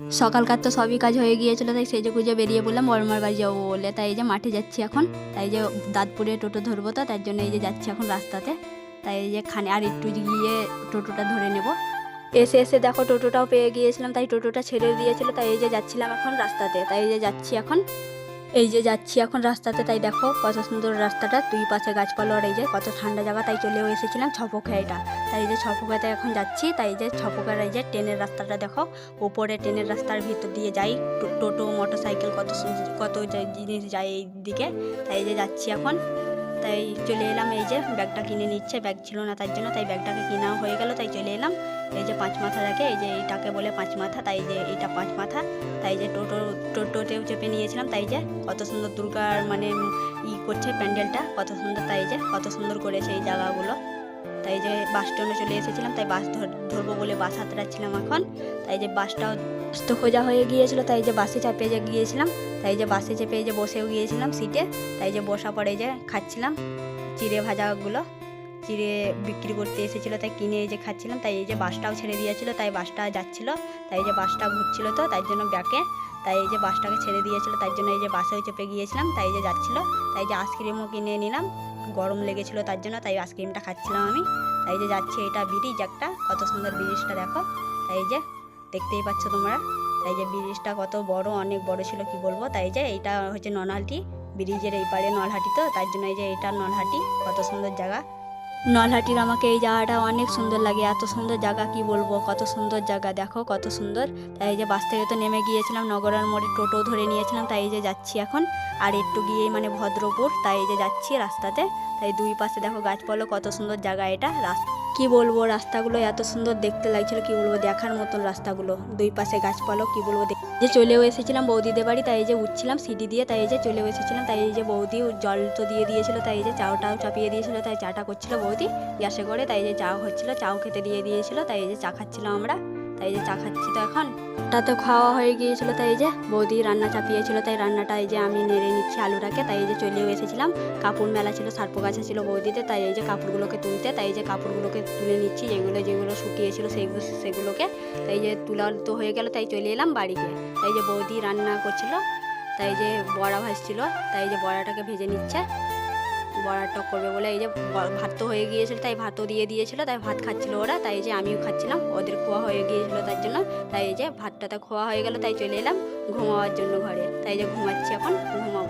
সকালকার তো সবই কাজ হয়ে গিয়েছিল, তাই সেজে গুজে বেরিয়ে বললাম বড়মার বাড়ি যাব বলে। তাই এই যে মাঠে যাচ্ছি এখন, তাই যে দাঁতপুরে টোটো ধরবো তো, তার জন্য এই যে যাচ্ছি এখন রাস্তাতে। তাই এই যে খানে আর একটু গিয়ে টোটোটা ধরে নেব। এসে এসে দেখো টোটোটাও পেয়ে গিয়েছিলাম, তাই টোটোটা ছেড়ে দিয়েছিল, তাই এই যে যাচ্ছিলাম এখন রাস্তাতে। তাই এই যে যাচ্ছি এখন। এই যে যাচ্ছি এখন রাস্তাতে, তাই দেখো কত সুন্দর রাস্তাটা। দুই পাশে গাছপালা আর এই যে কত ঠান্ডা জায়গা, তাই চলেও এসেছিলাম ছপোখা এটা। তাই যে ছপোখাতে এখন যাচ্ছি, তাই যে ছপোখার এই যে ট্রেনের রাস্তাটা দেখো। ওপরে ট্রেনের রাস্তার ভিতর দিয়ে যাই টোটো মোটর সাইকেল কত কত জিনিস যায় এই দিকে তাই যে যাচ্ছি এখন। তাই চলে এলাম। এই যে ব্যাগটা কিনে নিচ্ছে, ব্যাগ ছিল না তার জন্য, তাই ব্যাগটাকে কিনা হয়ে গেল, তাই চলে এলাম। এই যে পাঁচ মাথা রাখে এই যে এইটাকে বলে পাঁচ মাথা, তাই যে এইটা পাঁচ মাথা, তাই যে টোটো, টোটোতেও চেপে নিয়েছিলাম, তাই যে কত সুন্দর দুর্গার মানে ই করছে প্যান্ডেলটা, কত সুন্দর, তাই যে কত সুন্দর করেছে এই জায়গাগুলো। তাই যে বাস স্ট্যান্ডে চলে এসেছিলাম, তাই বাস ধর- ধরবো বলে বাস হাতড়াচ্ছিলাম এখন। তাই যে বাসটাও তো খোঁজা হয়ে গিয়েছিল, তাই যে বাসে চাপে যে গিয়েছিলাম, তাই যে বাসে চেপে যে বসেও গিয়েছিলাম সিটে, তাই যে বসা পরে যে খাচ্ছিলাম চিড়ে ভাজাগুলো। চিড়ে বিক্রি করতে এসেছিল, তাই কিনে এই যে খাচ্ছিলাম, তাই এই যে বাসটাও ছেড়ে দিয়েছিল, তাই বাসটা যাচ্ছিল, তাই যে বাসটা ঘুরছিল তো, তাই জন্য ব্যাকে তাই এই যে বাসটাকে ছেড়ে দিয়েছিল, তাই জন্য এই যে বাসেও চেপে গিয়েছিলাম, তাই যে যাচ্ছিল। তাই যে আইসক্রিমও কিনে নিলাম, গরম লেগেছিল তার জন্য, তাই আইসক্রিমটা খাচ্ছিলাম আমি। তাই যে যাচ্ছে, এটা ব্রিজ একটা, কত সুন্দর ব্রিজটা দেখো। তাই যে দেখতেই পাচ্ছ তোমরা, তাই যে ব্রিজটা কত বড়, অনেক বড় ছিল, কি বলব? তাই যে এইটা হচ্ছে নলহাটি, ব্রিজের এই পারে নলহাটি তো তার জন্য এই যে এটা নলহাটি, কত সুন্দর জায়গা। নলহাটির আমাকে এই জায়গাটা অনেক সুন্দর লাগে। এত সুন্দর জায়গা, কি বলব? কত সুন্দর জায়গা, দেখো কত সুন্দর। তাই এই যে বাস থেকে তো নেমে গিয়েছিলাম নগরের মোড়ে টোটো ধরে নিয়েছিলাম, তাই যে যাচ্ছি এখন। আর একটু গিয়েই মানে ভদ্রপুর, তাই এই যে যাচ্ছি রাস্তাতে। তাই দুই পাশে দেখো গাছপালা, কত সুন্দর জায়গা এটা। রাস্তা কি বলব, রাস্তাগুলো এত সুন্দর দেখতে লাগছিল, কি বলব, দেখার মতন রাস্তাগুলো। দুই পাশে গাছপালা, কি বলব যে চলেও এসেছিলাম, বৌদিদের বাড়ি, তাই যে উঠছিলাম সিঁড়ি দিয়ে, তাই যে চলেও এসেছিলাম, তাই যে বৌদি জল তো দিয়ে দিয়েছিল, তাই যে চাওটাও চাপিয়ে দিয়েছিল, তাই চাটা করছিল বৌদি, গ্যাসে করে, তাই যে চা হচ্ছিল, চাও খেতে দিয়ে দিয়েছিল, তাই যে চা খাচ্ছিলাম আমরা। তাই যে চা খাচ্ছি তো এখন। তা তো খাওয়া হয়ে গিয়েছিল তাই যে বৌদি রান্না চাপিয়েছিল, তাই রান্নাটা এই যে আমি নেড়ে নিচ্ছি আলুটাকে, তাই যে চলেও এসেছিলাম। কাপড় মেলা ছিল, সার্প গাছা ছিল বৌদিতে তাই এই যে কাপড়গুলোকে তুলতে, তাই যে কাপড়গুলোকে তুলে নিচ্ছি, যেগুলো যেগুলো শুকিয়েছিল সেইগুলো সেগুলোকে। তাই যে তুলা তো হয়ে গেল, তাই চলে এলাম বাড়িতে। তাই যে বৌদি রান্না করছিল, তাই যে বড়া ভাজছিল, তাই যে বড়াটাকে ভেজে নিচ্ছে। বড়াটা করবে বলে এই যে ভাত তো হয়ে গিয়েছিল, তাই ভাতও দিয়ে দিয়েছিল, তাই ভাত খাচ্ছিল ওরা, তাই যে আমিও খাচ্ছিলাম, ওদের খোয়া হয়ে গিয়েছিল তার জন্য, তাই এই যে ভাতটা তো খোয়া হয়ে গেল, তাই চলে এলাম ঘুমাওয়ার জন্য ঘরে, তাই যে ঘুমাচ্ছি এখন ঘুমা